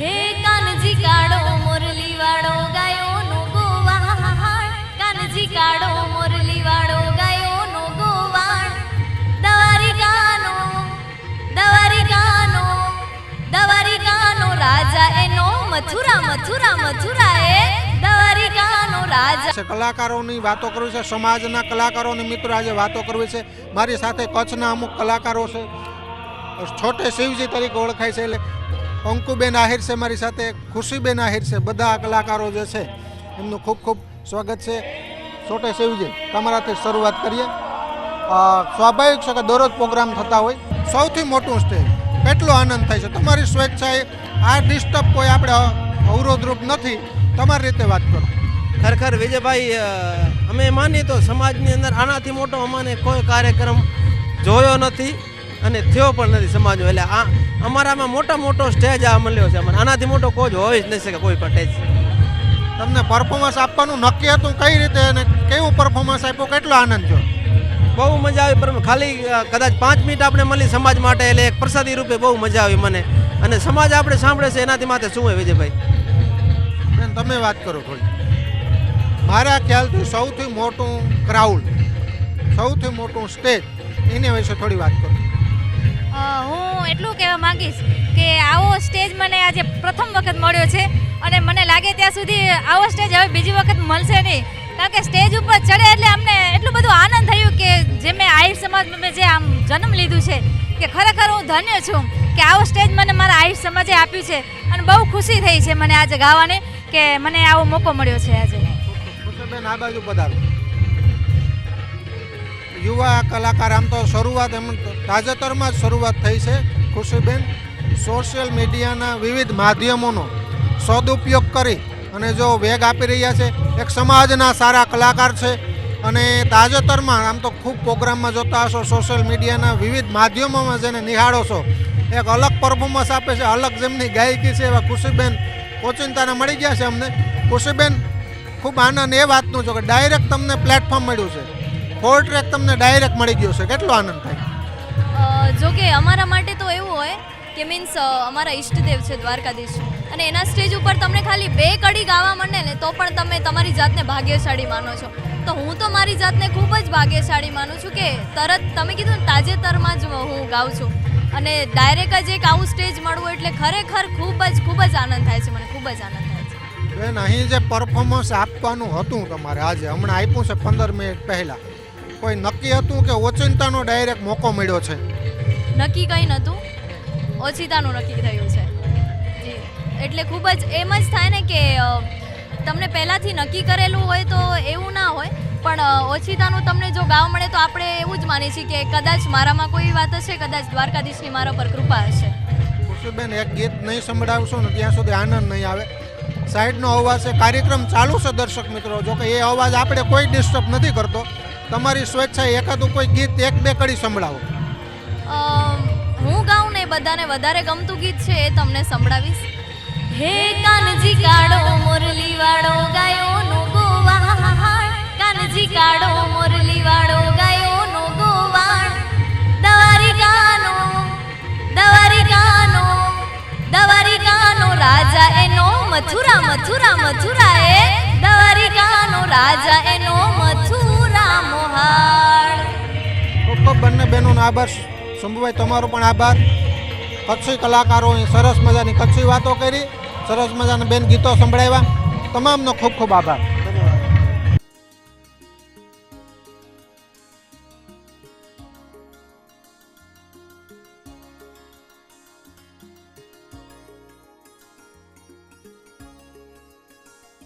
હે કાનજી કાળો મુરલી વાળો ગાયો નો ગોવાણ કાનજી કાળો મુરલી વાળો ગાયો નો ગોવાણ દવારિકાનો દવારિકાનો ગાનો રાજા એનો મથુરા મથુરા મથુરા એ દવારી ગાનો રાજા છે કલાકારોની વાતો કરવી છે, સમાજના કલાકારોની મિત્રો આજે વાતો કરવી છે. મારી સાથે કચ્છના અમુક કલાકારો છે. છોટે શિવજી તરીકે ઓળખાય છે, એટલે અંકુબેન આહિર છે મારી સાથે ખુશીબેન આહિર છે, બધા કલાકારો જે છે, એમનું ખૂબ ખૂબ સ્વાગત છે. છોટે શિવજી તમારાથી શરૂઆત કરીએ. સ્વાભાવિક છે કે દરરોજ પ્રોગ્રામ થતા હોય. સૌથી મોટું સ્ટેજ. કેટલો આનંદ થાય છે. તમારી સ્વેચ્છાએ આ ડિસ્ટર્બ કોઈ આપણે અવરોધરૂપ નથી. તમારી રીતે વાત કરો. ખરેખર વિજયભાઈ અમે માનીએ તો સમાજની અંદર આનાથી મોટો અમને કોઈ કાર્યક્રમ જોયો નથી. અને થયો પણ નથી સમાજો એટલે આ અમારામાં મોટા મોટો સ્ટેજ આ મળ્યો છે અમને આનાથી મોટો કોઈ જ હોઈ જ નહીં શકે કોઈ પણ સ્ટેજ તમને પરફોર્મન્સ આપવાનું નક્કી હતું કઈ રીતે અને કેવું પરફોર્મન્સ આપ્યું કેટલો આનંદ થયો? બહુ મજા આવી પણ ખાલી કદાચ પાંચ મિનિટ આપણે મળી સમાજ માટે એટલે એક પ્રસાદી રૂપે બહુ મજા આવી મને. અને સમાજ આપણે સાંભળે છે એનાથી માથે શું હોય વિજયભાઈ? બેન તમે વાત કરો થોડી. મારા ખ્યાલથી સૌથી મોટું ક્રાઉડ સૌથી મોટું સ્ટેજ એની વિશે થોડી વાત કરો. હું એટલું કહેવા માંગીશ કે આવો સ્ટેજ મને આજે પ્રથમ વખત મળ્યો છે અને મને લાગે ત્યાં સુધી આવો સ્ટેજ હવે બીજી વખત મળશે નહીં. કારણ કે સ્ટેજ ઉપર ચડે એટલે અમને એટલું બધું આનંદ થયું કે જે મેં આહિર સમાજ મેં જે આમ જન્મ લીધું છે કે ખરેખર હું ધન્ય છું કે આવો સ્ટેજ મને મારા આહિર સમાજે આપ્યું છે અને બહુ ખુશી થઈ છે મને આજે ગાવાની કે મને આવો મોકો મળ્યો છે આજે. બેન, આ બાજુ પધારો. યુવા કલાકાર, આમ તો શરૂઆત એમ તાજેતરમાં જ શરૂઆત થઈ છે. ખુશીબેન સોશિયલ મીડિયાના વિવિધ માધ્યમોનો સદુપયોગ કરી અને જો વેગ આપી રહ્યા છે, એક સમાજના સારા કલાકાર છે અને તાજેતરમાં આમ તો ખૂબ પ્રોગ્રામમાં જોતા હશો સોશિયલ મીડિયાના વિવિધ માધ્યમોમાં જેને નિહાળો છો, એક અલગ પરફોર્મન્સ આપે છે, અલગ જેમની ગાયકી છે એવા ખુશીબેન ઓચિંતાને મળી ગયા છે અમને. ખુશીબેન ખૂબ આનંદ એ વાતનું છે કે ડાયરેક્ટ તમને પ્લેટફોર્મ મળ્યું છે. ફોર ટ્રેક તમને ડાયરેક્ટ મળી ગયો છે કેટલો આનંદ થાય? જો કે અમારા માટે તો એવું હોય કે મીન્સ અમારા ઈષ્ટદેવ છે દ્વારકાધીશ. અને એના સ્ટેજ ઉપર તમને ખાલી બે કડી ગાવા માંડે ને તો પણ તમે તમારી જાતને ભાગ્યશાળી માનો છો. તો હું તો મારી જાતને ખૂબ જ ભાગ્યશાળી માનું છું કે તરત તમે કીધું ને તાજેતરમાં જ હું ગાઉં છું. અને ડાયરેક્ટ જ એક આવું સ્ટેજ મળવું એટલે ખરેખર ખૂબ જ ખૂબ જ આનંદ થાય છે મને ખૂબ જ આનંદ થાય છે. બેન અહીં જે પરફોર્મન્સ આપવાનું હતું તમારે આજે હમણાં આપ્યું છે પંદર મિનિટ પહેલાં. કોઈ નક્કી હતું કે ઓચિંતાનો ડાયરેક્ટ મોકો મળ્યો છે? નક્કી કંઈ નહોતું. ઓચિંતાનું નક્કી થયું છે. જી. એટલે ખૂબ જ એમ જ થાય ને કે તમને પહેલાંથી નક્કી કરેલું હોય તો એવું ના હોય પણ ઓછીતાનું તમને જો ગાવ મળે તો આપણે એવું જ માની છીએ કે કદાચ મારામાં કોઈ વાત હશે કદાચ દ્વારકાધીશની મારા પર કૃપા હશે. ખુશીબેન એક ગીત નહીં સંભળાવશો ને ત્યાં સુધી આનંદ નહીં આવે. સાઈડનો અવાજ છે કાર્યક્રમ ચાલુ છે દર્શક મિત્રો. જો કે એ અવાજ આપણે કોઈ ડિસ્ટર્બ નથી કરતો. તમારી સ્વેચ્છાએ એકાદું કોઈ ગીત એક બે કડી સંભળાવો. હું ગાઉં ને બધાને વધારે ગમતું ગીત છે એ તમને સંભળાવીશ. હે કાનજી કાળો મુરલી વાળો ગાયો નો ગોવાણ કાનજી કાળો મુરલી વાળો ગાયો નો ગોવાણ ગાનો દવારિકાનો ગાનો રાજા એનો મથુરા મથુરા મથુરા એ દવારી ગાનો રાજા એનો ખૂબ બંને બહેનોનો આભાર. શંભુભાઈ તમારો પણ આભાર. કચ્છી કલાકારો સરસ મજાની કચ્છી વાતો કરી, સરસ મજાના બેન ગીતો સંભળાવ્યા. તમામનો ખૂબ ખૂબ આભાર.